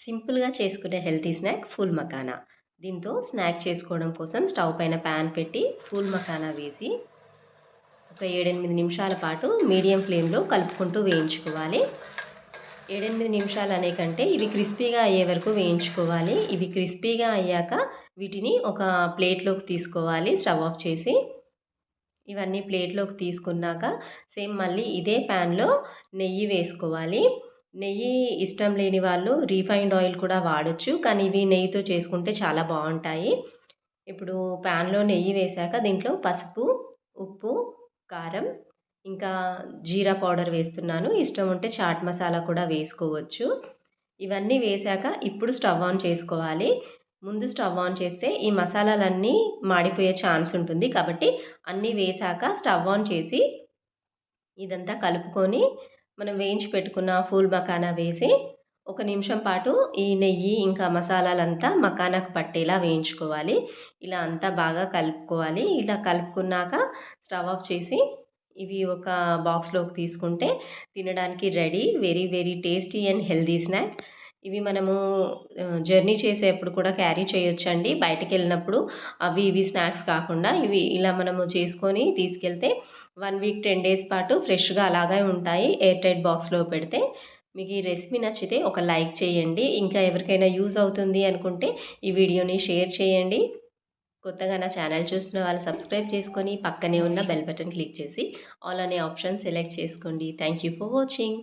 సింపుల్గా చేసుకునే healthy snack full makhana దీంతో స్నాక్ చేసుకోవడం కోసం స్టవ్ పైన ప్యాన్ పెట్టి ఫుల్ మకానా వేసి ఒక ఏడెనిమిది నిమిషాల పాటు మీడియం ఫ్లేమ్లో కలుపుకుంటూ వేయించుకోవాలి. ఏడెనిమిది నిమిషాలు అనే కంటే ఇవి క్రిస్పీగా అయ్యే వరకు వేయించుకోవాలి. ఇవి క్రిస్పీగా అయ్యాక వీటిని ఒక ప్లేట్లోకి తీసుకోవాలి. స్టవ్ ఆఫ్ చేసి ఇవన్నీ ప్లేట్లోకి తీసుకున్నాక సేమ్ మళ్ళీ ఇదే ప్యాన్లో నెయ్యి వేసుకోవాలి. నెయ్యి ఇష్టం లేని వాళ్ళు రీఫైండ్ ఆయిల్ కూడా వాడచ్చు కానీ ఇవి నెయ్యితో చేసుకుంటే చాలా బాగుంటాయి. ఇప్పుడు ప్యాన్లో నెయ్యి వేశాక దీంట్లో పసుపు ఉప్పు కారం ఇంకా జీరా పౌడర్ వేస్తున్నాను. ఇష్టం ఉంటే చాట్ మసాలా కూడా వేసుకోవచ్చు. ఇవన్నీ వేశాక ఇప్పుడు స్టవ్ ఆన్ చేసుకోవాలి. ముందు స్టవ్ ఆన్ చేస్తే ఈ మసాలాలన్నీ మాడిపోయే ఛాన్స్ ఉంటుంది కాబట్టి అన్నీ వేశాక స్టవ్ ఆన్ చేసి ఇదంతా కలుపుకొని మనం వేయించి పెట్టుకున్న ఫూల్ మకానా వేసి ఒక నిమిషం పాటు ఈ నెయ్యి ఇంకా మసాలాలంతా మకానాకు పట్టేలా వేయించుకోవాలి. ఇలా అంతా బాగా కలుపుకోవాలి. ఇలా కలుపుకున్నాక స్టవ్ ఆఫ్ చేసి ఇవి ఒక బాక్స్లోకి తీసుకుంటే తినడానికి ready. Very very tasty and healthy snack. ఇవి మనము జర్నీ చేసేప్పుడు కూడా క్యారీ చేయొచ్చండి. బయటకు వెళ్ళినప్పుడు అవి ఇవి స్నాక్స్ కాకుండా ఇవి ఇలా మనము చేసుకొని తీసుకెళ్తే వన్ వీక్ టెన్ డేస్ పాటు ఫ్రెష్గా అలాగే ఉంటాయి. ఎయిర్ టైట్ బాక్స్లో పెడితే మీకు ఈ రెసిపీ నచ్చితే ఒక లైక్ చేయండి. ఇంకా ఎవరికైనా యూజ్ అవుతుంది అనుకుంటే ఈ వీడియోని షేర్ చేయండి. కొత్తగా నా ఛానల్ చూస్తున్న వాళ్ళు సబ్స్క్రైబ్ చేసుకొని పక్కనే ఉన్న బెల్ బటన్ క్లిక్ చేసి ఆల్ అనే ఆప్షన్ సెలెక్ట్ చేసుకోండి. Thank you for watching.